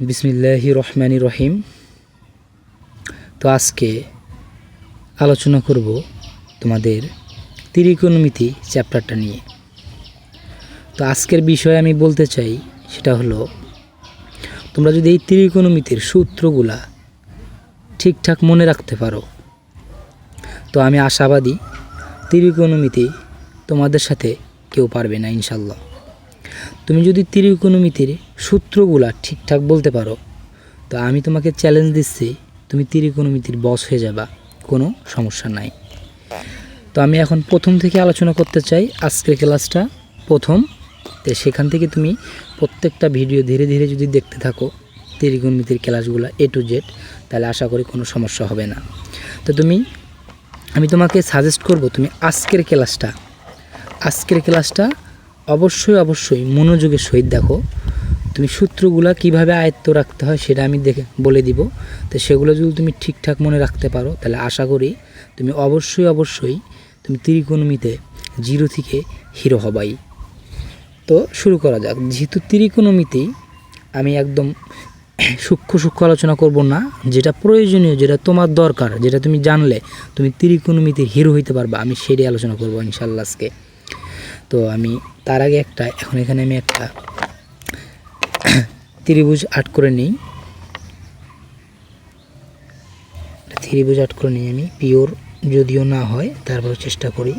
বিসমিল্লাহি রহমানি রহিম। তো আজকে আলোচনা করব তোমাদের ত্রিকোণমিতি চ্যাপ্টারটা নিয়ে। তো আজকের বিষয়ে আমি বলতে চাই, সেটা হলো, তোমরা যদি এই ত্রিকোণমিতির সূত্রগুলা ঠিকঠাক মনে রাখতে পারো, তো আমি আশাবাদী ত্রিকোণমিতি তোমাদের সাথে কেউ পারবে না ইনশাল্লাহ তুমি যদি ত্রিকোণমিতির সূত্রগুলা ঠিকঠাক বলতে পারো, তো আমি তোমাকে চ্যালেঞ্জ দিচ্ছি, তুমি ত্রিকোণমিতির বস হয়ে যাবা, কোনো সমস্যা নাই। তো আমি এখন প্রথম থেকে আলোচনা করতে চাই, আজকের ক্লাসটা প্রথম। তো সেখান থেকে তুমি প্রত্যেকটা ভিডিও ধীরে ধীরে যদি দেখতে থাকো, ত্রিকোণমিতির ক্লাসগুলো এ টু জেড তাহলে আশা করি কোনো সমস্যা হবে না। তো তুমি, আমি তোমাকে সাজেস্ট করব, তুমি আজকের ক্লাসটা আজকের ক্লাসটা অবশ্যই অবশ্যই মনোযোগের সহিত দেখো। তুমি সূত্রগুলো কীভাবে আয়ত্ত রাখতে হয় সেটা আমি দেখে বলে দিব। তো সেগুলো যদি তুমি ঠিকঠাক মনে রাখতে পারো, তাহলে আশা করি তুমি অবশ্যই অবশ্যই তুমি ত্রিকোণমিতে জিরো থেকে হিরো হবাই। তো শুরু করা যাক। যেহেতু ত্রিকোণমিতি আমি একদম সূক্ষ্ম সূক্ষ্ম আলোচনা করব না, যেটা প্রয়োজনীয়, যেটা তোমার দরকার, যেটা তুমি জানলে তুমি ত্রিকোণমিতির হিরো হইতে পারবা, আমি সেটাই আলোচনা করব ইনশাল্লাহ আজকে। তো আমি তার আগে একটা, এখন এখানে আমি একটা ত্রিভুজ আর্ট করে নিই। ত্রিভুজ আর্ট করে নিই আমি, পিওর যদিও না হয় তারপরে চেষ্টা করি।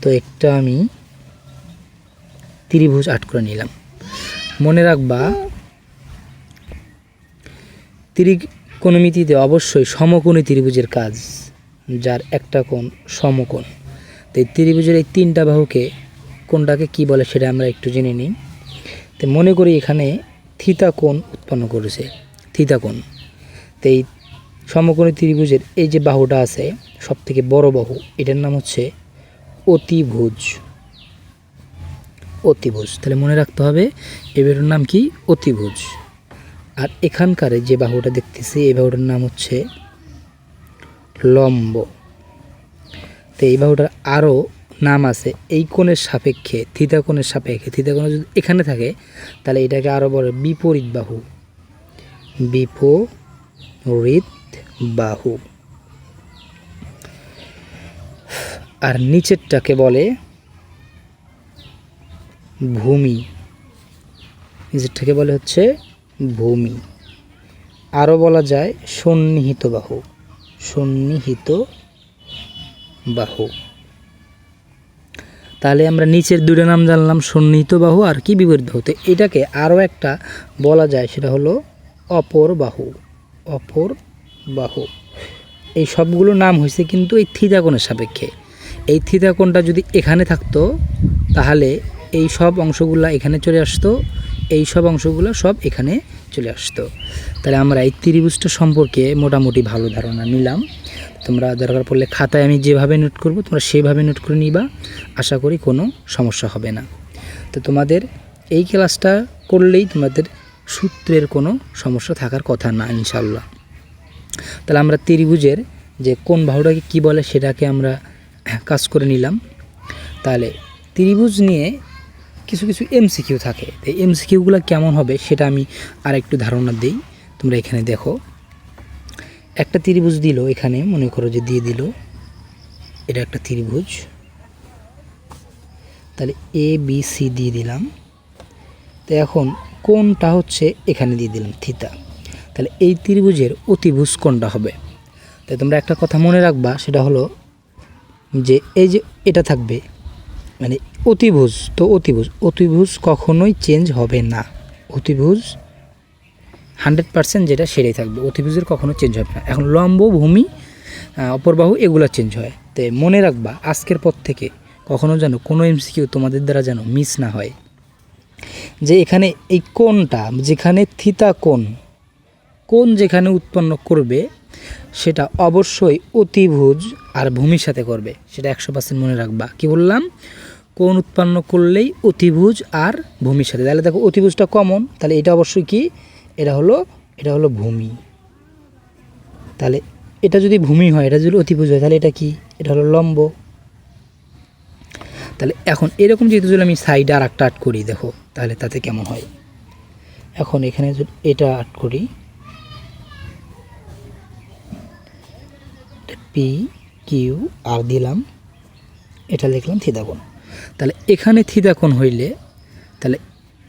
তো একটা আমি ত্রিভুজ আর্ট করে নিলাম। মনে রাখবা ত্রিকোণমিতিতে অবশ্যই সমকোণী ত্রিভুজের কাজ, যার একটা কোণ সমকোণ। তো এই ত্রিভুজের এই তিনটা বাহুকে কোনটাকে কি বলে সেটা আমরা একটু জেনে নিই। তো মনে করি এখানে থিতা কোণ উৎপন্ন করেছে, থিতা কোণ। তো এই সমকোণী ত্রিভুজের এই যে বাহুটা আছে সব থেকে বড় বাহু, এটার নাম হচ্ছে অতিভুজ। অতিভুজ, তাহলে মনে রাখতে হবে এবার নাম কি? অতিভুজ। আর এখানকার যে বাহুটা দেখতেছি, এই বাহুটার নাম হচ্ছে লম্ব। তো এই বাহুটার আরও নাম আছে, এই কোণের সাপেক্ষে, থিতা কোণের সাপেক্ষে। থিতা কোণ যদি এখানে থাকে, তাহলে এটাকে আরও বলে বিপরীত বাহু। বিপরীত বাহু। আর নিচেরটাকে বলে ভূমি। নিচেরটাকে বলে হচ্ছে ভূমি। আরও বলা যায় সন্নিহিত বাহু। সন্নিহিত বাহু। তাহলে আমরা নিচের দুটো নাম জানলাম, সন্নিহিত বাহু আর কি বিপরীত বাহু। তো এটাকে আরও একটা বলা যায়, সেটা হলো অপর বাহু। অপর বাহু। এই সবগুলো নাম হয়েছে কিন্তু এই থিতাকোণের সাপেক্ষে। এই থিতাকোণটা যদি এখানে থাকতো, তাহলে এই সব অংশগুলো এখানে চলে আসতো। এই সব অংশগুলো সব এখানে চলে আসতো। তাহলে আমরা এই ত্রিভুজটা সম্পর্কে মোটামুটি ভালো ধারণা নিলাম। তোমরা দরকার পড়লে খাতায় আমি যেভাবে নোট করব, তোমরা সেভাবে নোট করে নিবা। আশা করি কোনো সমস্যা হবে না। তো তোমাদের এই ক্লাসটা করলেই তোমাদের সূত্রের কোনো সমস্যা থাকার কথা না ইনশাল্লাহ তাহলে আমরা ত্রিভুজের যে কোন বাহুটাকে কি বলে সেটাকে আমরা কাজ করে নিলাম। তাহলে ত্রিভুজ নিয়ে কিছু কিছু এমসিকিউ থাকে। এই এমসিকিউগুলো কেমন হবে সেটা আমি আর একটু ধারণা দিই। তোমরা এখানে দেখো। একটা ত্রিভুজ দিল এখানে, মনে করো যে দিয়ে দিল। এটা একটা ত্রিভুজ। তাহলে এ বি সি দিয়ে দিলাম। তো এখন কোনটা হচ্ছে এখানে দিয়ে দিলাম থিতা তাহলে এই ত্রিভুজের অতিভুজ কোনটা হবে? তাই তোমরা একটা কথা মনে রাখবা, সেটা হলো যে এই যে এটা থাকবে মানে অতিভুজ, তো অতিভুজ অতিভুজ কখনোই চেঞ্জ হবে না। অতিভুজ হান্ড্রেড পার্সেন্ট যেটা সেটাই থাকবে, অতিভুজের কখনো চেঞ্জ হবে না। এখন লম্ব ভূমি অপরবাহু এগুলো চেঞ্জ হয়। তো মনে রাখবা, আজকের পর থেকে কখনো যেন কোনো এমসিকিউ তোমাদের দ্বারা যেন মিস না হয়। যে এখানে এই কোনটা যেখানে থিতা কোণ কোন যেখানে উৎপন্ন করবে, সেটা অবশ্যই অতিভুজ আর ভূমির সাথে করবে। সেটা একশো পার্সেন্ট মনে রাখবা। কি বললাম? কোন উৎপন্ন করলেই অতিভুজ আর ভূমির সাথে। তাহলে দেখো অতিভুজটা কমন তাহলে এটা অবশ্যই কি? এটা হলো এটা হলো ভূমি। তাহলে এটা যদি ভূমি হয়, এটা যদি অতিভুজ হয়, তাহলে এটা কি? এটা হলো লম্ব। তাহলে এখন এরকম যেহেতু যদি আমি সাইডে আর একটা আট করি, দেখো, তাহলে তাতে কেমন হয়? এখন এখানে যদি এটা আট করি পি কিউ আর দিলাম, এটা লিখলাম থিতাকোণ তাহলে এখানে থিতাকোণ হইলে, তাহলে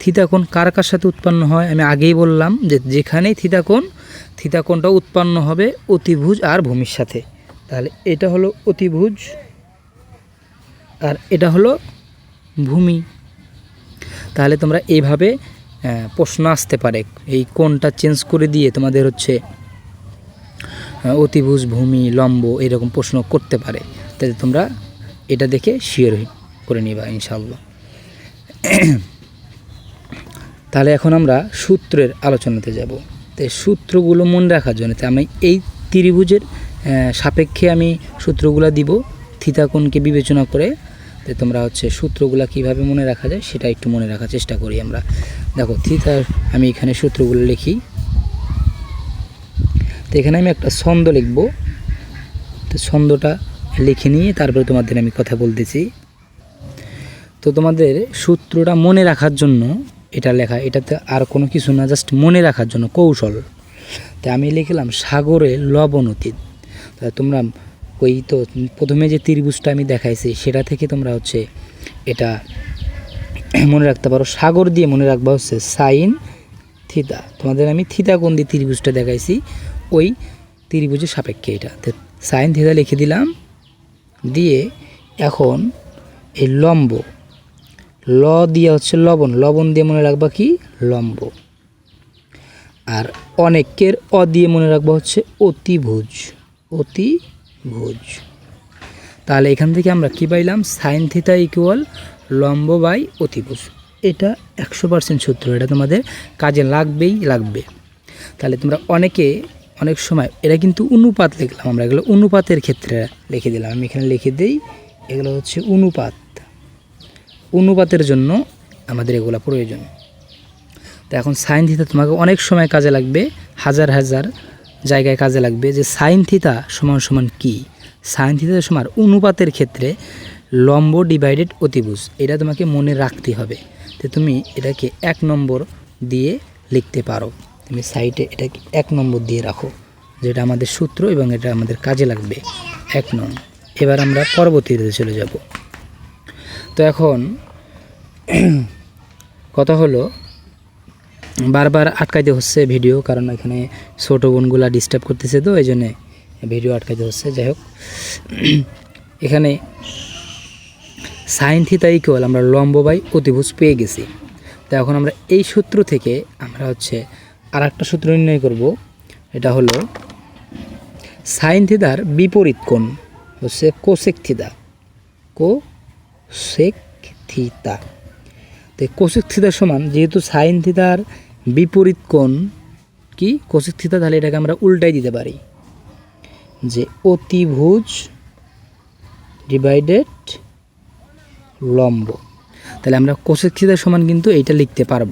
থিতাকোণ কার কার সাথে উৎপন্ন হয়? আমি আগেই বললাম যে যেখানেই থিতাকোণ থিতাকোণটা উৎপন্ন হবে অতিভুজ আর ভূমির সাথে। তাহলে এটা হলো অতিভুজ আর এটা হলো ভূমি। তাহলে তোমরা এইভাবে প্রশ্ন আসতে পারে। এই কোনটা চেঞ্জ করে দিয়ে তোমাদের হচ্ছে অতিভুজ, ভূমি, লম্ব এরকম প্রশ্ন করতে পারে। তাহলে তোমরা এটা দেখে শিওর করে নিবা ইনশাল্লাহ তাহলে এখন আমরা সূত্রের আলোচনাতে যাব। তো সূত্রগুলো মনে রাখার জন্য তো আমি এই ত্রিভুজের সাপেক্ষে আমি সূত্রগুলো দিব, থিতাকোণকে বিবেচনা করে। তো তোমরা হচ্ছে সূত্রগুলো কীভাবে মনে রাখা যায় সেটা একটু মনে রাখার চেষ্টা করি আমরা। দেখো থিতার আমি এখানে সূত্রগুলো লিখি। তো এখানে আমি একটা ছন্দ লিখব। তো ছন্দটা লিখে নিয়ে তারপরে তোমাদের আমি কথা বলতেছি। তো তোমাদের সূত্রটা মনে রাখার জন্য এটা লেখা, এটাতে আর কোনো কিছু না জাস্ট মনে রাখার জন্য, কৌশল। তাই আমি লিখলাম, সাগরে লবণ অতীত। তা তোমরা ওই তো প্রথমে যে ত্রিভুজটা আমি দেখাইছি, সেটা থেকে তোমরা হচ্ছে এটা মনে রাখতে পারো। সাগর দিয়ে মনে রাখবা হচ্ছে সাইন থিতা তোমাদের আমি থিতা কোণ দিয়ে ত্রিভুজটা দেখাইছি, ওই ত্রিভুজের সাপেক্ষে এটা। তো সাইন থিতা লিখে দিলাম, দিয়ে এখন এই লম্ব ল দিয়ে হচ্ছে লবণ। লবণ দিয়ে মনে রাখবা কি? লম্ব। আর অনেকের অ দিয়ে মনে রাখবা হচ্ছে অতিভুজ। অতিভুজ। তাহলে এখান থেকে আমরা কি পাইলাম? সাইন থিতা ইকুয়াল লম্ব বাই অতিভুজ। এটা একশো পার্সেন্ট সূত্র। এটা তোমাদের কাজে লাগবেই লাগবে। তাহলে তোমরা অনেকে অনেক সময় এটা কিন্তু অনুপাত লিখলাম। আমরা এগুলো অনুপাতের ক্ষেত্রে লিখে দিলাম। আমি এখানে লিখে দিই, এগুলো হচ্ছে অনুপাত। অনুপাতের জন্য আমাদের এগুলো প্রয়োজন। তো এখন সাইন থিতা তোমাকে অনেক সময় কাজে লাগবে, হাজার হাজার জায়গায় কাজে লাগবে যে সাইন থিতা সমান সমান কি? সাইন থিতা সমান অনুপাতের ক্ষেত্রে লম্ব ডিভাইডেড অতিভুজ, এটা তোমাকে মনে রাখতে হবে। তো তুমি এটাকে এক নম্বর দিয়ে লিখতে পারো। তুমি সাইটে এটাকে এক নম্বর দিয়ে রাখো, যেটা আমাদের সূত্র এবং এটা আমাদের কাজে লাগবে। এক নং, এবার আমরা পরবর্তীতে চলে যাব। তো এখন কথা হলো, বারবার আটকাইতে হচ্ছে ভিডিও, কারণ এখানে ছোটো বোনগুলা ডিস্টার্ব করতেছে তো, এই জন্যে ভিডিও আটকাইতে হচ্ছে। যাই হোক, এখানে সাইন থিতা ইকুয়াল আমরা লম্ব বাই অতিভুজ পেয়ে গেছি। তো এখন আমরা এই সূত্র থেকে আমরা হচ্ছে আর একটা সূত্র নির্ণয় করব। এটা হলো সাইন থিতার বিপরীত কোণ, হচ্ছে কোসেক থিতা। কোসেক থিতা তো কোসেক থিতার সমান, যেহেতু সাইন থিতার বিপরীত কোণ, কি? কোসেক থিতা তাহলে এটাকে আমরা উল্টাই দিতে পারি। যে অতিভুজ ডিভাইডেড লম্ব। তাহলে আমরা কোসেক থিতার সমান কিন্তু এইটা লিখতে পারব।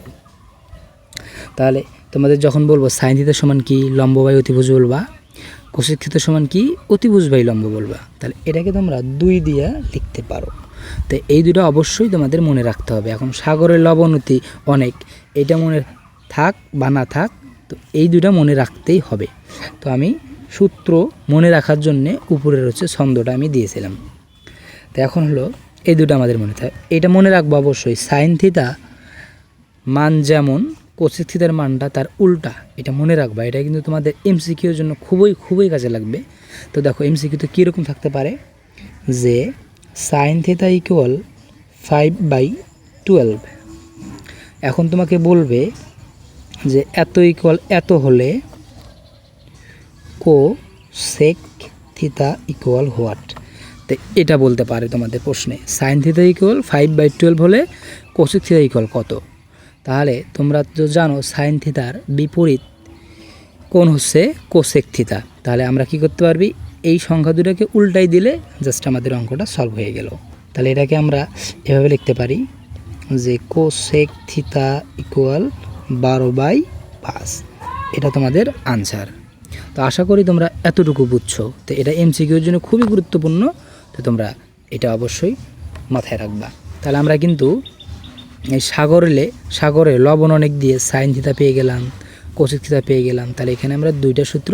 তাহলে তোমাদের যখন বলব সাইন থিতার সমান কি লম্ব বাই অতিভুজ বলবা কোসেক থিতার সমান কি অতিভুজ বাই লম্ব বলবা, তাহলে এটাকে তোমরা দুই দিয়া লিখতে পারো। তো এই দুটো অবশ্যই তোমাদের মনে রাখতে হবে। এখন সাগরের লবণতি অনেক, এটা মনে থাক বা না থাক, তো এই দুটা মনে রাখতেই হবে। তো আমি সূত্র মনে রাখার জন্যে উপরের হচ্ছে ছন্দটা আমি দিয়েছিলাম। তো এখন হলো এই দুটো আমাদের মনে থাকে। এটা মনে রাখব অবশ্যই, সাইন থিতা মান যেমন কোসিক থিতার মানটা তার উল্টা, এটা মনে রাখবা। এটা কিন্তু তোমাদের এমসিকিউর জন্য খুবই খুবই কাজে লাগবে। তো দেখো এমসিকিউতে কীরকম থাকতে পারে? যে sine theta equal five by twelve এখন তোমাকে বলবে যে এত ইকুয়াল এত হলে কো সেক থিতা ইকুয়াল হোয়াট তো এটা বলতে পারে তোমাদের প্রশ্নে। Sine theta equal five by twelve হলে কোসেক থিতা ইকুয়াল কত? তাহলে তোমরা তো জানো সাইন থিতার বিপরীত কোন হচ্ছে কোসেক থিতা তাহলে আমরা কি করতে পারবি? এই সংখ্যা দুটাকে উল্টাই দিলে জাস্ট আমাদের অঙ্কটা সলভ হয়ে গেল। তাহলে এটাকে আমরা এভাবে লিখতে পারি যে কোসেক থিতা ইকুয়াল বারো বাই পাঁচ। এটা তোমাদের আনসার তো আশা করি তোমরা এতটুকু বুঝছ। তো এটা এমসিকিউর জন্য খুবই গুরুত্বপূর্ণ। তো তোমরা এটা অবশ্যই মাথায় রাখবা। তাহলে আমরা কিন্তু এই সাগরলে, সাগরে লবণ অনেক দিয়ে সাইন থিতা পেয়ে গেলাম কোসিক থিতা পেয়ে গেলাম। তাহলে এখানে আমরা দুইটা সূত্র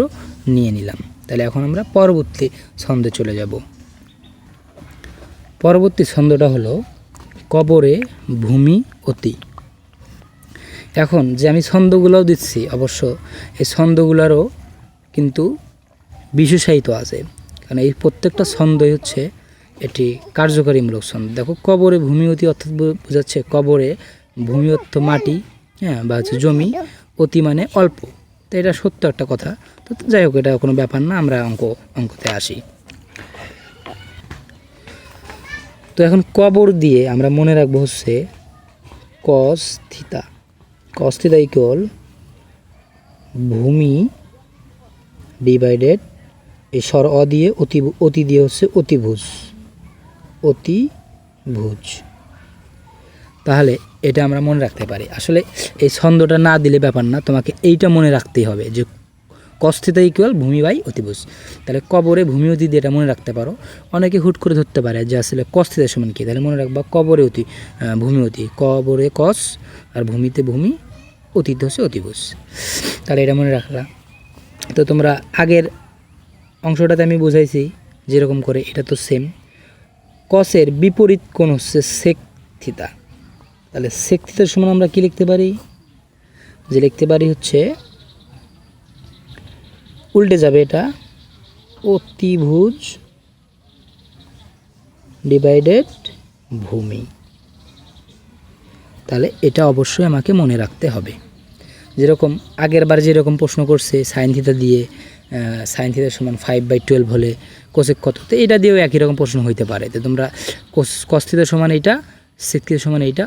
নিয়ে নিলাম। তাহলে এখন আমরা পরবর্তী ছন্দে চলে যাব। পরবর্তী ছন্দটা হলো কবরে ভূমি অতি। এখন যে আমি ছন্দগুলোও দিচ্ছি, অবশ্য এই ছন্দগুলোরও কিন্তু বিশেষায়িত আছে। কারণ এই প্রত্যেকটা ছন্দই হচ্ছে এটি কার্যকারীমূলক ছন্দ। দেখো, কবরে ভূমি অতি অর্থাৎ বোঝাচ্ছে কবরে ভূমি অর্থ মাটি হ্যাঁ বা হচ্ছে জমি, অতি মানে অল্প। তো এটা সত্য একটা কথা। তো যাই হোক, এটা কোনো ব্যাপার না, আমরা অঙ্ক, অঙ্কতে আসি। তো এখন কবর দিয়ে আমরা মনে রাখব হচ্ছে কস থিতা কস থিতা ইকুয়াল ভূমি ডিভাইডেড এই স্বর অ দিয়ে, অতি অতি দিয়ে হচ্ছে অতিভুজ। অতিভুজ। তাহলে এটা আমরা মনে রাখতে পারি। আসলে এই ছন্দটা না দিলে ব্যাপার না, তোমাকে এইটা মনে রাখতেই হবে যে কস্থিতা ইকুয়াল ভূমি বাই অতিভুজ। তাহলে কবরে ভূমি অতি এটা মনে রাখতে পারো। অনেকে হুট করে ধরতে পারে যে আসলে কস্থিতার সমান কি? তাহলে মনে রাখবা কবরে অতি ভূমি অতি। কবরে কস আর ভূমিতে ভূমি, অতীত হচ্ছে অতিভুজ। তাহলে এটা মনে রাখলা। তো তোমরা আগের অংশটাতে আমি বুঝাইছি যেরকম করে, এটা তো সেম কসের বিপরীত কোণ হচ্ছে সেক থিতা তাহলে সেক সমান আমরা কি লিখতে পারি? যে লিখতে পারি হচ্ছে, উল্টে যাবে এটা, অতিভুজ ডিভাইডেড ভূমি। তাহলে এটা অবশ্যই আমাকে মনে রাখতে হবে। যেরকম আগের বার যেরকম প্রশ্ন করছে সাইন থিতা দিয়ে সাইন থিতার সমান ফাইভ বাই টুয়েলভ হলে কোসেক কত? তো এটা দিয়েও একই রকম প্রশ্ন হইতে পারে। তো তোমরা কোস থিতার সমান এইটা সেক সমান এইটা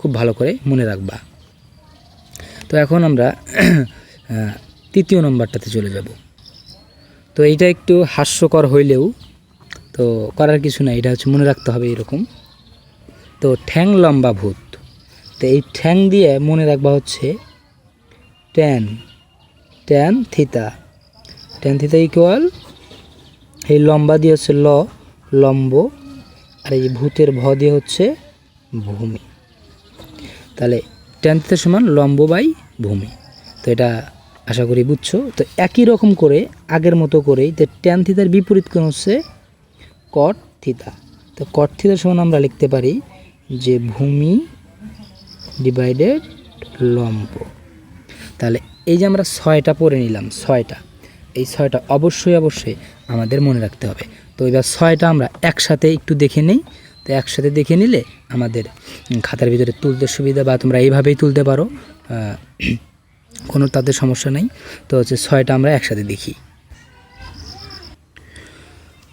খুব ভালো করে মনে রাখবা। তো এখন আমরা তৃতীয় নম্বরটাতে চলে যাব। তো এইটা একটু হাস্যকর হইলেও, তো করার কিছু না এটা হচ্ছে মনে রাখতে হবে এরকম। তো ঠ্যাং লম্বা ভূত। তো এই ঠ্যাং দিয়ে মনে রাখবা হচ্ছে tan tan theta tan theta equal এই লম্বা দিয়ে হচ্ছে ল, লম্ব। আর এই ভূতের ভ দিয়ে হচ্ছে ভূমি। তাহলে থিতা সমান লম্ব বাই ভূমি। তো এটা আশা করি বুঝছ? তো একই রকম করে, আগের মতো করেই, তো ট্যান থিতার বিপরীত কোণ হচ্ছে কট থিতা তো কট থিতার সমান আমরা লিখতে পারি যে ভূমি ডিভাইডেড লম্ব। তাহলে এই যে আমরা ছয়টা পড়ে নিলাম, ছয়টা। এই ছয়টা অবশ্যই অবশ্যই আমাদের মনে রাখতে হবে। তো এবার ছয়টা আমরা একসাথে একটু দেখে নেই। তো একসাথে দেখে নিলে আমাদের খাতার ভিতরে তুলতে সুবিধা বা তোমরা এইভাবেই তুলতে পারো কোনো তাদের সমস্যা নেই। তো হচ্ছে ছয়টা আমরা একসাথে দেখি।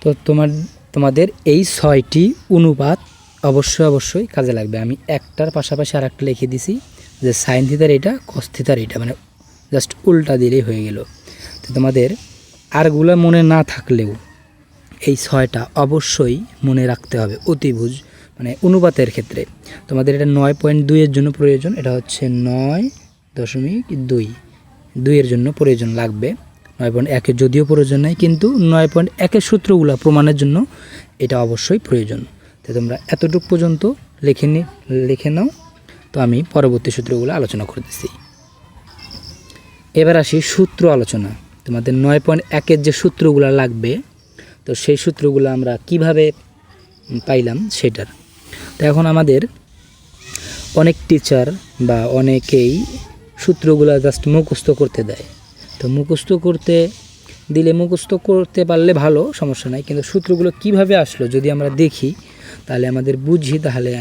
তো তোমার, তোমাদের এই ছয়টি অনুপাত অবশ্যই অবশ্যই কাজে লাগবে। আমি একটার পাশাপাশি আর একটা লিখে দিছি যে সাইন থিতার এটা কস থিতার এটা মানে জাস্ট উল্টা দিলেই হয়ে গেল। তো তোমাদের আরগুলো মনে না থাকলেও এই ছয়টা অবশ্যই মনে রাখতে হবে। অতিভুজ মানে অনুপাতের ক্ষেত্রে। তোমাদের এটা নয় পয়েন্ট দুইয়ের জন্য প্রয়োজন, এটা হচ্ছে নয় দশমিক দুই। দুইয়ের জন্য প্রয়োজন লাগবে। নয় পয়েন্ট একের যদিও প্রয়োজন নাই, কিন্তু নয় পয়েন্ট একের সূত্রগুলো প্রমাণের জন্য এটা অবশ্যই প্রয়োজন। তো তোমরা এতটুকু পর্যন্ত লিখে নি, লিখে নাও। তো আমি পরবর্তী সূত্রগুলো আলোচনা করতেছি। এবার আসি সূত্র আলোচনা। তোমাদের নয় পয়েন্ট একের যে সূত্রগুলো লাগবে, তো সেই সূত্রগুলো আমরা কীভাবে পাইলাম সেটার। তো এখন আমাদের অনেক টিচার বা অনেকেই সূত্রগুলো জাস্ট মুখস্থ করতে দেয়। তো মুখস্থ করতে দিলে মুখস্থ করতে পারলে ভালো, সমস্যা নাই। কিন্তু সূত্রগুলো কীভাবে আসলো যদি আমরা দেখি, তাহলে আমাদের বুঝি তাহলে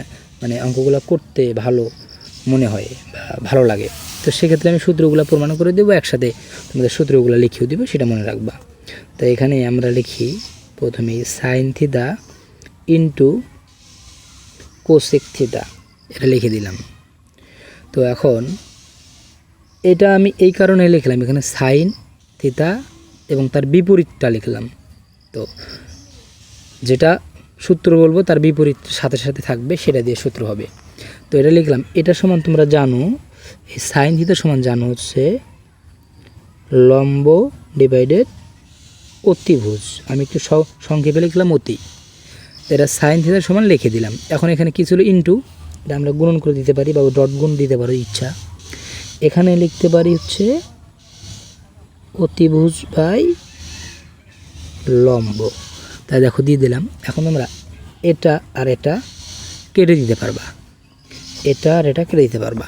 মানে অঙ্কগুলো করতে ভালো মনে হয় বা ভালো লাগে। তো সেক্ষেত্রে আমি সূত্রগুলো প্রমাণ করে দেবো, একসাথে তোমাদের সূত্রগুলো লিখিয়ে দেবো, সেটা মনে রাখবা। তো এখানে আমরা লিখি প্রথমে sine theta into cosec theta এটা লিখে দিলাম। তো এখন এটা আমি এই কারণে লিখলাম, এখানে সাইন, থিতা এবং তার বিপরীতটা লিখলাম। তো যেটা সূত্র বলব, তার বিপরীত সাথে সাথে থাকবে, সেটা দিয়ে সূত্র হবে। তো এটা লিখলাম, এটা সমান তোমরা জানো, এই সাইন, থিতা সমান জানো হচ্ছে লম্ব ডিভাইডেড অতিভুজ। আমি একটু সংক্ষেপে লিখলাম অতি। এটা সাইন থিতার সমান লিখে দিলাম। এখন এখানে কি ছিল? ইনটু এটা আমরা গুণন করে দিতে পারি বা ডট গুণ দিতে পারি ইচ্ছা। এখানে লিখতে পারি হচ্ছে অতিভুজ বাই লম্ব। তাই দেখো, দিয়ে দিলাম। এখন আমরা এটা আর এটা কেটে দিতে পারবা। এটা আর এটা কেটে দিতে পারবা।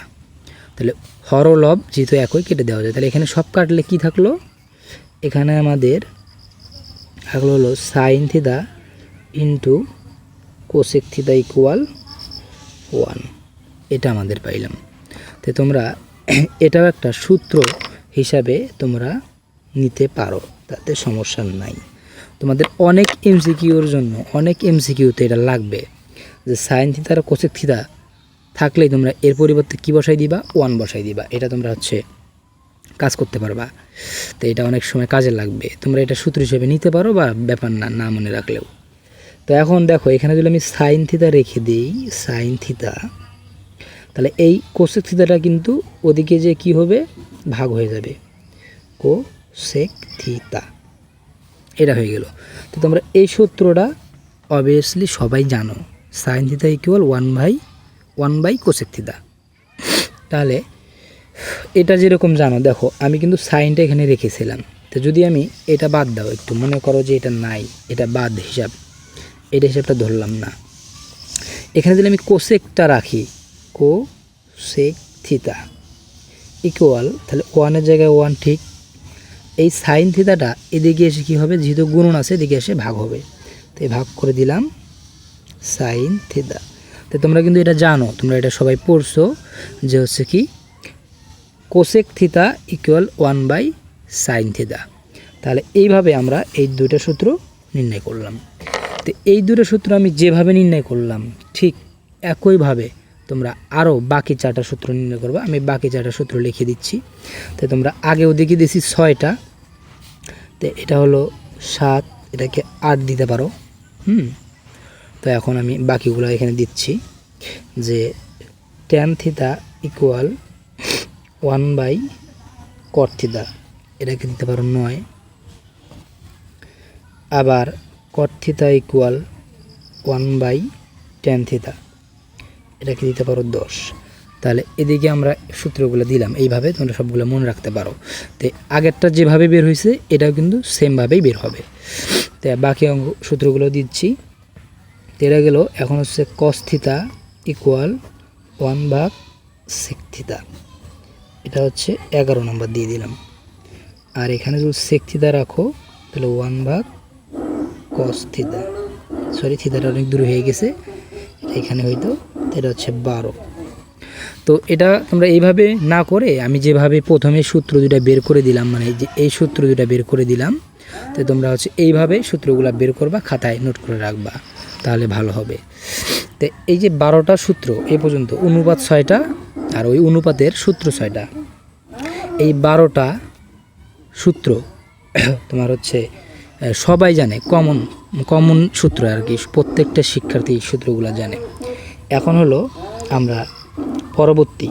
তাহলে হর লব যেহেতু একই কেটে দেওয়া যায়, তাহলে এখানে সব কাটলে কি থাকল? এখানে আমাদের থাকল হলো sine theta into cosec theta equal one. এটা আমাদের পাইলাম। তো তোমরা এটাও একটা সূত্র হিসাবে তোমরা নিতে পারো, তাতে সমস্যা নাই। তোমাদের অনেক এমসিকিউর জন্য, অনেক এমসিকিউতে এটা লাগবে। যে সাইন থিতা আর কোসেক থিতা থাকলেই তোমরা এর পরিবর্তে কী বসাই দিবা? ওয়ান বসাই দিবা। এটা তোমরা হচ্ছে কাজ করতে পারবা। তো এটা অনেক সময় কাজে লাগবে। তোমরা এটা সূত্র হিসেবে নিতে পারো বা ব্যাপার না না মনে রাখলেও। তো এখন দেখো, এখানে যদি আমি সাইন থিতা রেখে দিই সাইন থিতা তাহলে এই কোসেক থিতাটা কিন্তু ওদিকে যে কি হবে? ভাগ হয়ে যাবে। কোসেক থিতা এটা হয়ে গেল। তো তোমরা এই সূত্রটা অবভিয়াসলি সবাই জানো। Sine theta equal one by one by cosec theta তাহলে, এটা যেরকম জানো, দেখো, আমি কিন্তু সাইনটা এখানে রেখেছিলাম। তো যদি আমি এটা বাদ দাও একটু, মনে করো যে এটা নাই, এটা বাদ হিসাব। এটা হিসাবটা ধরলাম না। এখানে যদি আমি কোসেকটা রাখি কো সেক থিতা ইকুয়াল তাহলে ওয়ানের জায়গায় ওয়ান ঠিক। এই সাইন থিতাটা এদিকে এসে কী হবে? যেহেতু গুণন আছে, এদিকে এসে ভাগ হবে। তো এই ভাগ করে দিলাম সাইন থিতা তো তোমরা কিন্তু এটা জানো, তোমরা এটা সবাই পড়ছো যে হচ্ছে কি cosec theta equal one by sine theta তাহলে এইভাবে আমরা এই দুটো সূত্র নির্ণয় করলাম। তো এই দুটো সূত্র আমি যেভাবে নির্ণয় করলাম, ঠিক একইভাবে তোমরা আরও বাকি চারটা সূত্র নির্ণয় করবে, আমি বাকি চারটা সূত্র লিখে দিচ্ছি। তো তোমরা আগেও দেখিয়ে দিয়েছি ছয়টা। তো এটা হলো সাত, এটাকে আট দিতে পারো। হুম? তো এখন আমি বাকিগুলো এখানে দিচ্ছি যে tan theta equal one by cot theta এটাকে দিতে পারো নয়। আবার cot theta equal one by tan theta এটাকে দিতে পারো? দশ। তাহলে এদিকে আমরা সূত্রগুলো দিলাম। এইভাবে তোমরা সবগুলো মনে রাখতে পারো। তো আগেরটা যেভাবে বের হয়েছে এটাও কিন্তু সেমভাবেই বের হবে। তো বাকি অঙ্ক সূত্রগুলো দিচ্ছি। তেরা গেল এখন হচ্ছে কস থিতা ইকুয়াল ওয়ান ভাগ সেক থিতা এটা হচ্ছে এগারো নম্বর দিয়ে দিলাম। আর এখানে যদি সেকথিতা রাখো, তাহলে ওয়ান ভাগ কস থিতা সরি থিতাটা অনেক দূর হয়ে গেছে। এটা এখানে হয়তো। এটা হচ্ছে বারো। তো এটা তোমরা এইভাবে না করে আমি যেভাবে প্রথমে সূত্র দুটা বের করে দিলাম মানে যে এই সূত্র দুটা বের করে দিলাম, তো তোমরা হচ্ছে এইভাবে সূত্রগুলো বের করবা, খাতায় নোট করে রাখবা, তাহলে ভালো হবে। তো এই যে বারোটা সূত্র, এ পর্যন্ত অনুপাত ছয়টা আর ওই অনুপাতের সূত্র ছয়টা। এই বারোটা সূত্র, তোমার হচ্ছে সবাই জানে কমন কমন সূত্র আর কি, প্রত্যেকটা শিক্ষার্থী সূত্রগুলো জানে। এখন হলো আমরা পরবর্তী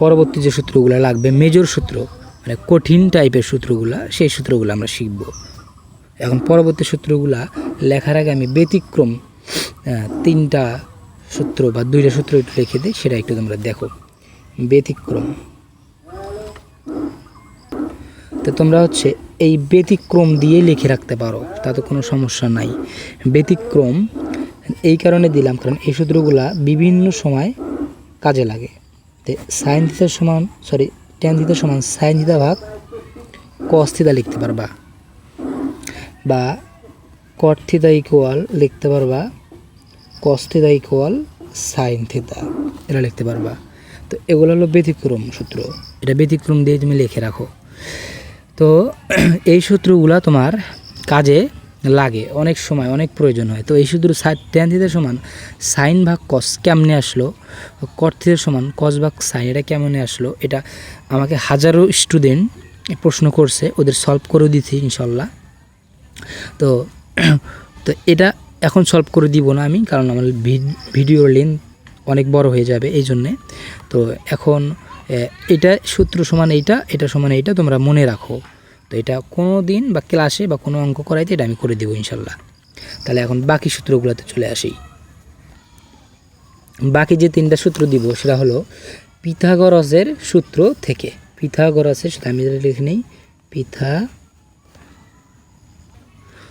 পরবর্তী যে সূত্রগুলো লাগবে মেজর সূত্র মানে কঠিন টাইপের সূত্রগুলো, সেই সূত্রগুলো আমরা শিখব। এখন পরবর্তী সূত্রগুলা লেখার আগে আমি ব্যতিক্রম তিনটা সূত্র বা দুইটা সূত্র একটু লিখে দিই, সেটা একটু তোমরা দেখো। ব্যতিক্রম। তো তোমরা হচ্ছে এই ব্যতিক্রম দিয়ে লিখে রাখতে পারো, তাতে কোনো সমস্যা নাই। ব্যতিক্রম, এই কারণে দিলাম, কারণ এই সূত্রগুলা বিভিন্ন সময় কাজে লাগে। তো সাইন থিতার সমান সরি টেন থিতার সমান সাইন থিতা ভাগ কস থিতা লিখতে পারবা। বা কট থিতা ইকুয়াল লিখতে পারবা কস থিতা ইকুয়াল সাইন থিতা এটা লিখতে পারবা। তো এগুলো হলো ব্যতিক্রম সূত্র। এটা ব্যতিক্রম দিয়ে তুমি লিখে রাখো। তো এই সূত্রগুলো তোমার কাজে লাগে, অনেক সময়, অনেক প্রয়োজন হয়। তো এই সূত্র টেন থিতার সমান সাইন ভাগ কস কেমনে আসলো? কট সমান কস ভাগ সাইন, এটা কেমনে আসলো? এটা আমাকে হাজারো স্টুডেন্ট প্রশ্ন করছে, ওদের সলভ করে দিচ্ছি ইনশাল্লাহ। তো তো এটা এখন সলভ করে দিব না আমি, কারণ আমার ভি- ভিডিওর লেন্থ অনেক বড় হয়ে যাবে এই জন্যে। তো এখন এটা সূত্র সমান এইটা, এটা সমান এইটা, তোমরা মনে রাখো। তো এটা কোনো দিন বা ক্লাসে বা কোনো অঙ্ক করাইতে এটা আমি করে দেবো ইনশাল্লাহ। তাহলে এখন বাকি সূত্রগুলোতে চলে আসি। বাকি যে তিনটা সূত্র দিব, সেটা হলো পিথাগরসের সূত্র থেকে। পিথাগরসের আমি যেটা লিখে নিই, পিথা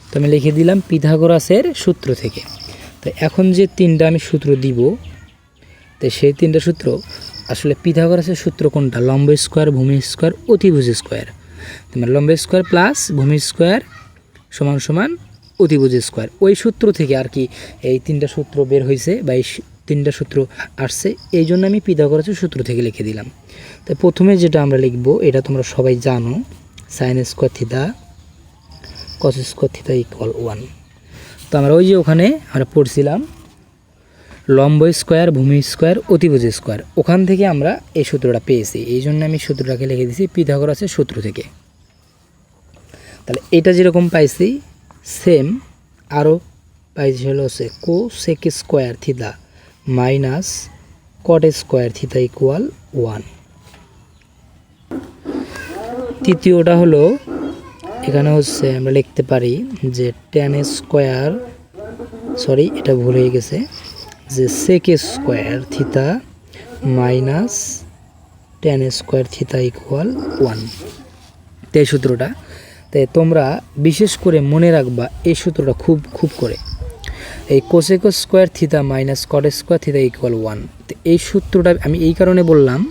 তো আমি লিখে দিলাম পিথাগোরাসের সূত্র থেকে। তো এখন যে তিনটা আমি সূত্র দিব, তো সেই তিনটা সূত্র আসলে পিথাগোরাসের সূত্র কোনটা? লম্ব স্কোয়ার, ভূমি স্কোয়ার, অতিভুজ স্কোয়ার। তোমার লম্ব স্কোয়ার প্লাস ভূমি স্কোয়ার সমান সমান অতিভুজ স্কোয়ার। ওই সূত্র থেকে আর কি এই তিনটা সূত্র বের হয়েছে বা এই তিনটা সূত্র আসছে এই জন্য আমি পিথাগোরাসের সূত্র থেকে লিখে দিলাম। তো প্রথমে যেটা আমরা লিখব, এটা তোমরা সবাই জানো sine square theta cos square theta equal one তো আমরা ওই যে ওখানে আমরা পড়ছিলাম লম্ব স্কোয়ার, ভূমি স্কোয়ার, অতিভুজ স্কোয়ার। ওখান থেকে আমরা এই সূত্রটা পেয়েছি। এই জন্য আমি সূত্রটাকে লিখে দিয়েছি পিথাগোরাসের সূত্র থেকে। তাহলে এটা যেরকম পাইছি সেম আরও পাইছি হলো সে cosec square theta minus cot square theta equal one তৃতীয়টা হলো, এখানে হচ্ছে আমরা লিখতে পারি যে টেন স্কোয়ার সরি এটা ভুল হয়ে গেছে। যে sec square theta minus tan square theta equal one তো এই সূত্রটা তাই তোমরা বিশেষ করে মনে রাখবা, এই সূত্রটা খুব খুব করে। এই cosec square theta minus cot square theta equal one তো এই সূত্রটা আমি এই কারণে বললাম,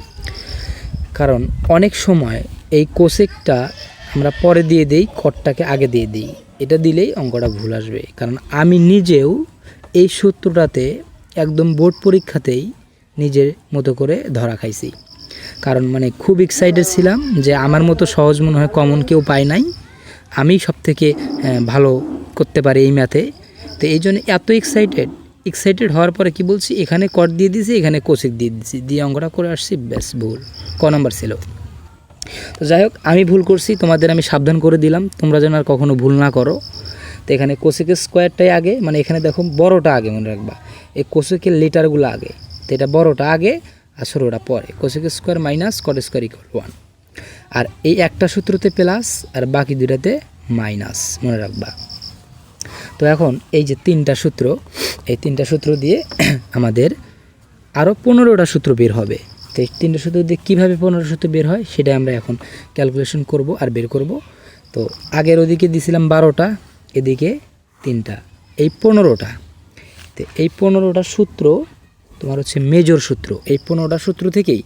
কারণ অনেক সময় এই কোসেকটা আমরা পরে দিয়ে দেই কটটাকে আগে দিয়ে দিই। এটা দিলেই অঙ্কটা ভুল আসবে। কারণ আমি নিজেও এই সূত্রটাতে একদম বোর্ড পরীক্ষাতেই নিজের মতো করে ধরা খাইছি। কারণ মানে খুব এক্সাইটেড ছিলাম যে আমার মতো সহজ মনে হয় কমন কেউ পায় নাই। আমি সব থেকে ভালো করতে পারি এই ম্যাথে তো এই জন্য এত এক্সাইটেড এক্সাইটেড হওয়ার পরে কি বলছি, এখানে কট দিয়ে দিয়েছি, এখানে কোসেক দিয়ে দিয়েছি। দিয়ে অঙ্কটা করে আসছি, ব্যাস, ভুল। ক নাম্বার ছিল? তো যাই হোক, আমি ভুল করছি, তোমাদের আমি সাবধান করে দিলাম। তোমরা যেন আর কখনো ভুল না করো। তো এখানে কোসেকের স্কোয়ারটাই আগে মানে এখানে দেখো বড়টা আগে, মনে রাখবা। এই কোসেকের লিটারগুলো আগে। তো এটা বড়টা আগে আর ষোলোটা পরে। কোসেকের square minus cot square equal one আর এই একটা সূত্রতে প্লাস আর বাকি দুটাতে মাইনাস মনে রাখবা। তো এখন এই যে তিনটা সূত্র, এই তিনটা সূত্র দিয়ে আমাদের আরও পনেরোটা সূত্র বের হবে। তো এই তিনটা সূত্র দিয়ে কীভাবে পনেরো সূত্র বের হয় সেটা আমরা এখন ক্যালকুলেশন করব আর বের করব। তো আগের ওদিকে দিছিলাম বারোটা এদিকে তিনটা। এই পনেরোটা। তো এই পনেরোটা সূত্র তোমার হচ্ছে মেজর সূত্র। এই পনেরোটা সূত্র থেকেই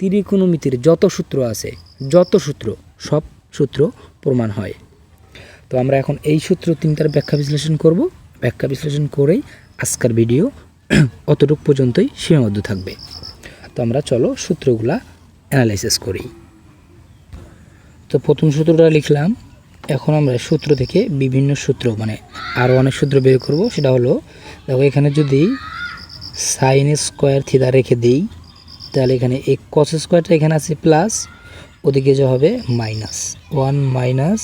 ত্রিকোণমিতির যত সূত্র আছে, যত সূত্র, সব সূত্র প্রমাণ হয়। তো আমরা এখন এই সূত্র তিনটার ব্যাখ্যা বিশ্লেষণ করব। ব্যাখ্যা বিশ্লেষণ করেই আজকের ভিডিও অতটুক পর্যন্তই সীমাবদ্ধ থাকবে। তো আমরা চলো সূত্রগুলা অ্যানালাইসিস করি। তো প্রথম সূত্রটা লিখলাম এখন আমরা সূত্র থেকে বিভিন্ন সূত্র মানে আরও অনেক সূত্র বের করব। সেটা হলো, দেখো এখানে যদি সাইন স্কোয়ার থিতা রেখে দিই, তাহলে এখানে এই কস স্কোয়ারটা এখানে আছে প্লাস ওদিকে যে হবে minus one minus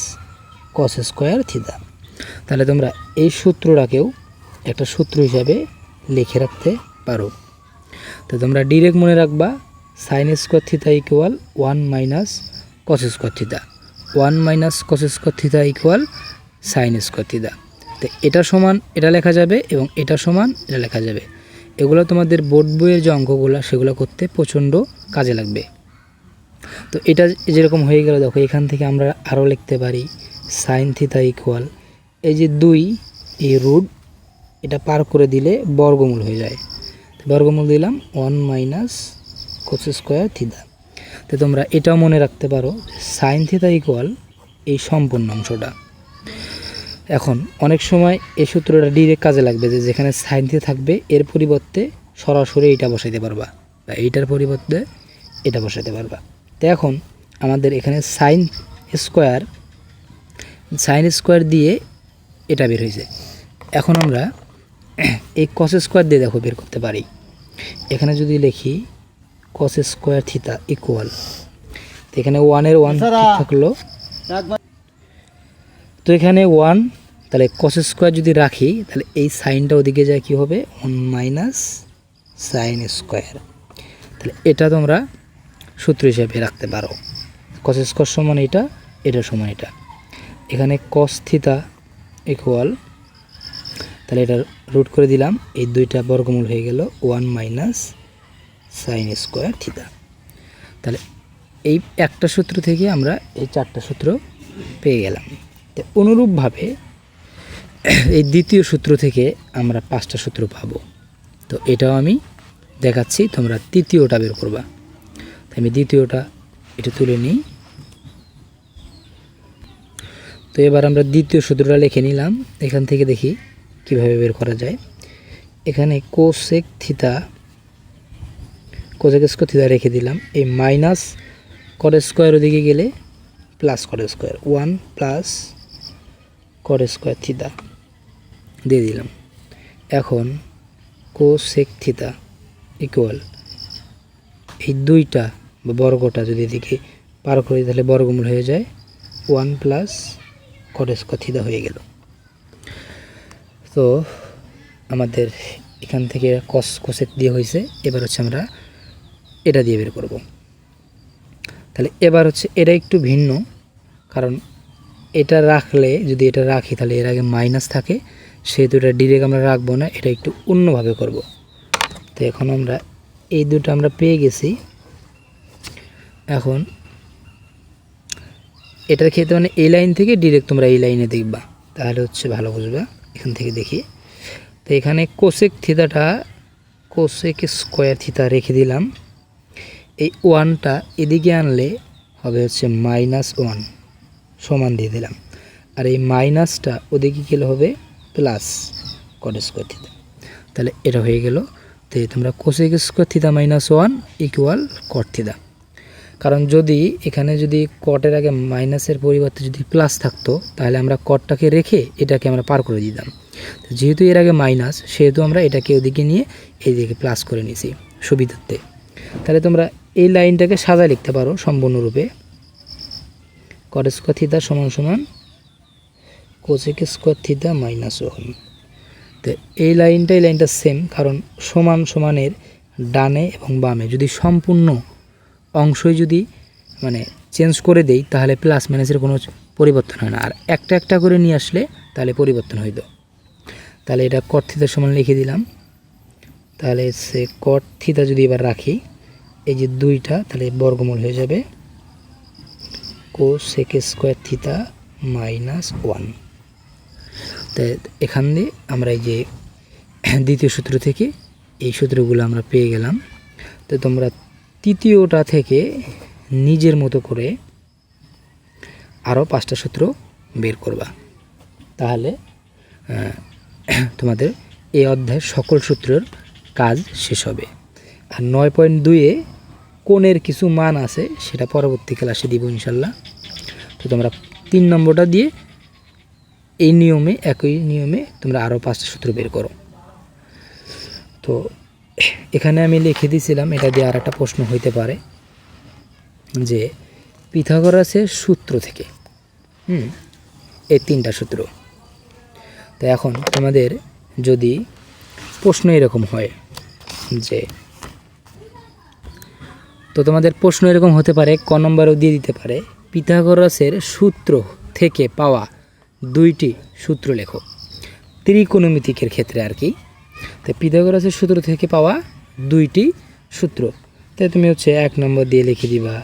cos square theta তাহলে তোমরা এই সূত্রটাকেও একটা সূত্র হিসাবে লিখে রাখতে পারো। তো তোমরা ডিরেক্ট মনে রাখবা sine square theta equal one minus cos square theta one minus cos square theta equal sine square theta তো এটা সমান, এটা লেখা যাবে এবং এটা সমান, এটা লেখা যাবে। এগুলো তোমাদের বোর্ড বইয়ের যে অঙ্কগুলো, সেগুলো করতে প্রচণ্ড কাজে লাগবে। তো এটা যেরকম হয়ে গেল, দেখো এখান থেকে আমরা আরও লিখতে পারি, সাইন থিতা ইকুয়াল। এই যে দুই, এই রুট, এটা পার করে দিলে বর্গমূল হয়ে যায়। বর্গমূল দিলাম one minus cos square theta তো তোমরা এটাও মনে রাখতে পারো সাইন থিতা ইকুয়াল এই সম্পূর্ণ অংশটা। এখন অনেক সময় এই সূত্রটা ডিরেক্ট কাজে লাগবে যে যেখানে সাইন থিতা থাকবে, এর পরিবর্তে সরাসরি এইটা বসাইতে পারবা বা এইটার পরিবর্তে এটা বসাইতে পারবা। তো এখন আমাদের এখানে সাইন স্কোয়ার সাইন স্কোয়ার দিয়ে এটা বের হয়েছে এখন আমরা এই কস স্কোয়ার দিয়ে দেখো বের করতে পারি। এখানে যদি লিখি কস স্কোয়ার থিতা ইকুয়াল তো এখানে ওয়ানের ওয়ান থাকল। তো এখানে ওয়ান তাহলে কস স্কোয়ার যদি রাখি তাহলে এই সাইনটা ওদিকে যায় কী হবে? ওয়ান মাইনাস সাইন স্কোয়ার তাহলে এটা তোমরা সূত্র হিসাবে রাখতে পারো। কস স্কোয়ার সমান এটা এটা সমান এটা। এখানে কস থিতা ইকুয়াল তাহলে এটা রুট করে দিলাম। এই দুইটা বর্গমূল হয়ে গেল one minus sine square theta তাহলে এই একটা সূত্র থেকে আমরা এই চারটা সূত্র পেয়ে গেলাম। তো অনুরূপভাবে এই দ্বিতীয় সূত্র থেকে আমরা পাঁচটা সূত্র পাবো। তো এটাও আমি দেখাচ্ছি, তোমরা তৃতীয়টা বের করবা। তো আমি দ্বিতীয়টা এটা তুলে নিই। তো এবার আমরা দ্বিতীয় সূত্রটা লিখে নিলাম। এখান থেকে দেখি কীভাবে বের করা যায়। এখানে cosec theta cosec square theta রেখে দিলাম। এই মাইনাস কট স্কোয়ার ওদিকে গেলে plus cot square. One plus cot square theta দিয়ে দিলাম। এখন কোসেক থিতা ইকুয়াল এই দুইটা বা বর্গটা যদি এদিকে পার করে তাহলে বর্গমূল হয়ে যায় one plus cot square theta হয়ে গেল। তো আমাদের এখান থেকে কস কোসেক দিয়ে হয়েছে। এবার হচ্ছে আমরা এটা দিয়ে বের করব। তাহলে এবার হচ্ছে এটা একটু ভিন্ন, কারণ এটা রাখলে, যদি এটা রাখি, তাহলে এর আগে মাইনাস থাকে, সেহেতু এটা ডিরেক্ট আমরা রাখব না, এটা একটু অন্যভাবে করব। তো এখন আমরা এই দুটো আমরা পেয়ে গেছি। এখন এটার ক্ষেত্রে মানে এই লাইন থেকে ডিরেক্ট তোমরা এই লাইনে দেখবা। তাহলে হচ্ছে ভালো বুঝবা, এখান থেকে দেখি। তো এখানে কোসেক থিতাটা কোসেক স্কোয়ার থিতা রেখে দিলাম। এই ওয়ানটা এদিকে আনলে হবে হচ্ছে মাইনাস ওয়ান সমান দিয়ে দিলাম। আর এই মাইনাসটা ওদিকে গেলে হবে প্লাস কট স্কোয়ার থিতা তাহলে এটা হয়ে গেল তো তোমরা cosec square theta minus one equal cot theta কারণ যদি এখানে যদি কটের আগে মাইনাসের পরিবর্তে যদি প্লাস থাকতো, তাহলে আমরা কটটাকে রেখে এটাকে আমরা পার করে দিতাম। যেহেতু এর আগে মাইনাস সেহেতু আমরা এটাকে ওদিকে নিয়ে এইদিকে প্লাস করে নিয়েছি সুবিধার্থে। তাহলে তোমরা এই লাইনটাকে সাজা লিখতে পারো সম্পূর্ণরূপে। কট স্কোয়ার থিতা সমান সমান cosec square theta minus one. তো এই লাইনটা এই লাইনটা সেম কারণ সমান সমানের ডানে এবং বামে। যদি সম্পূর্ণ অংশই যদি মানে চেঞ্জ করে দেই, তাহলে প্লাস মাইনাসের কোনো পরিবর্তন হয় না। আর একটা একটা করে নিয়ে আসলে তাহলে পরিবর্তন হইতো। তাহলে এটা কট থিতার সমান লিখে দিলাম। তাহলে সে কট থিতা যদি এবার রাখি এই যে দুইটা, তাহলে বর্গমূল হয়ে যাবে cosec square theta minus one তো এখান দিয়ে আমরা এই যে দ্বিতীয় সূত্র থেকে এই সূত্রগুলো আমরা পেয়ে গেলাম। তো তোমরা তৃতীয়টা থেকে নিজের মতো করে আরও পাঁচটা সূত্র বের করবা। তাহলে তোমাদের এই অধ্যায়ের সকল সূত্রের কাজ শেষ হবে। আর নয় পয়েন্ট দুইয়ে কোণের কিছু মান আছে, সেটা পরবর্তী ক্লাসে দিব ইনশাল্লাহ। তো তোমরা তিন নম্বরটা দিয়ে এই নিয়মে, একই নিয়মে তোমরা আরও পাঁচটা সূত্র বের করো। তো এখানে আমি লিখে দিয়েছিলাম, এটা দিয়ে আর একটা প্রশ্ন হইতে পারে, যে পিথাগোরাসের সূত্র থেকে, হুম, এই তিনটা সূত্র। তো এখন তোমাদের যদি প্রশ্ন এরকম হয়, যে তো তোমাদের প্রশ্ন এরকম হতে পারে, ক নম্বরও দিয়ে দিতে পারে, পিথাগোরাসের সূত্র থেকে পাওয়া দুইটি সূত্র লেখো। ত্রিকোণমিতিকের ক্ষেত্রে আর কি। তো পিথাগোরাসের সূত্র থেকে পাওয়া দুইটি সূত্র। তাই তুমি হচ্ছে এক নম্বর দিয়ে লিখে দিবা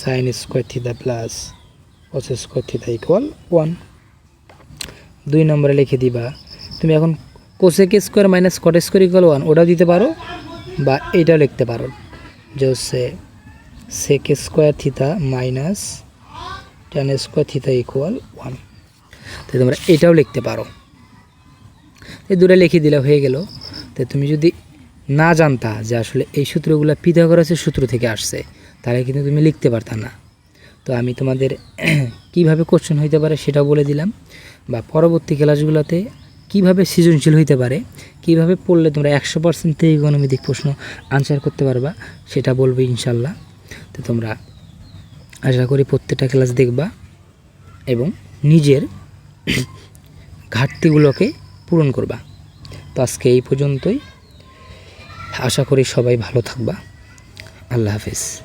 sine square theta plus cos square theta equal one দুই নম্বরে লিখে দিবা, তুমি এখন cosec square minus cot square equal one ওটাও দিতে পারো বা এটাও লিখতে পারো। যে হচ্ছে sec square theta minus tan square theta equal one তো তোমরা এটাও লিখতে পারো। এই দুটো লিখে দিলে হয়ে গেল। তো তুমি যদি না জানতা যে আসলে এই সূত্রগুলো পিথাগোরাসের সূত্র থেকে আসছে, তাহলে কিন্তু তুমি লিখতে পারতা না। তো আমি তোমাদের কীভাবে কোশ্চেন হইতে পারে সেটাও বলে দিলাম। বা পরবর্তী ক্লাসগুলোতে কীভাবে সৃজনশীল হইতে পারে, কীভাবে পড়লে তোমরা একশো পার্সেন্ট ত্রিকোণমিতিক প্রশ্ন আনসার করতে পারবা, সেটা বলব ইনশাল্লাহ। তো তোমরা আশা করি প্রত্যেকটা ক্লাস দেখবা এবং নিজের ঘাটতিগুলোকে পূরণ করবা। তো আজকে এই পর্যন্তই। আশা করি সবাই ভালো থাকবা। আল্লাহ হাফিজ।